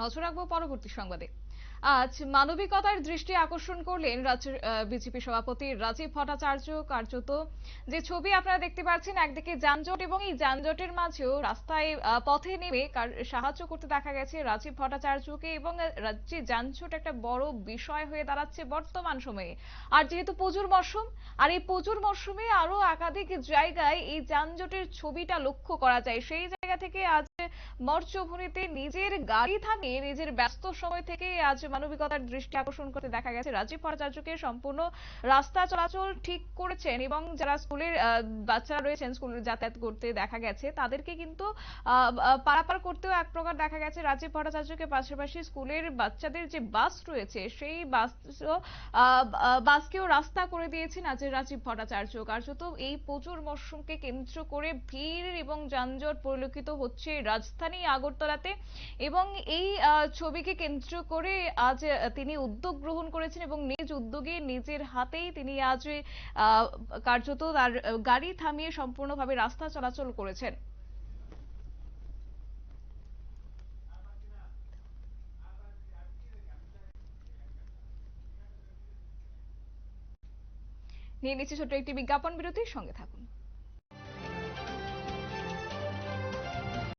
নজর রাখব পরবর্তী সংবাদে। আজ মানবিকতার দৃষ্টি আকর্ষণ করলেন রাজ্যের বিজেপি সভাপতি রাজীব ভট্টাচার্য। কার্যত যে ছবি আপনারা দেখতে পাচ্ছেন, একদিকে যানজট এবং এই যানজটের মাঝেও রাস্তায় পথে নেমে সাহায্য করতে দেখা গেছে রাজীব ভট্টাচার্যকে এবং রাজ্যে যানজট একটা বড় বিষয় হয়ে দাঁড়াচ্ছে বর্তমান সময়ে। আর যেহেতু পুজোর মরশুম, আর এই পুজোর মরশুমে আরও একাধিক জায়গায় এই যানজটের ছবিটা লক্ষ্য করা যায়। সেই জায়গা থেকে আজ মর্চভূমিতে নিজের গাড়ি থামিয়ে নিজের ব্যস্ত সময় থেকে আজ মানবিকতার দৃষ্টি আকর্ষণ করতে দেখা গেছে। রাজীব ভট্টাচার্যকে সম্পূর্ণ রাস্তা চলাচল ঠিক করেছেন এবং যারা স্কুলের বাচ্চারা রয়েছেন স্কুলে যাতায়াত করতে দেখা গেছে, তাদেরকে কিন্তু পারাপার করতেও এক প্রকার দেখা গেছে। রাজীব ভট্টাচার্যকে পাশাপাশি স্কুলের বাচ্চাদের যে বাস রয়েছে, সেই বাস বাসকেও রাস্তা করে দিয়েছেন আজ রাজীব ভট্টাচার্য। কার্যত এই প্রচুর মরশুমকে কেন্দ্র করে ভিড় এবং যানজট পরিলক্ষিত হচ্ছে রাজধানী আগরতলাতে এবং এই ছবিকে কেন্দ্র করে আজ তিনি উদ্যোগ গ্রহণ করেছেন এবং নিজ উদ্যোগে নিজের হাতেই তিনি আজ কার্যত তার গাড়ি থামিয়ে সম্পূর্ণভাবে রাস্তা চলাচল করেছেন। নিয়ে নিচ্ছে ছোট্ট একটি বিজ্ঞাপন বিরতির সঙ্গে থাকুন।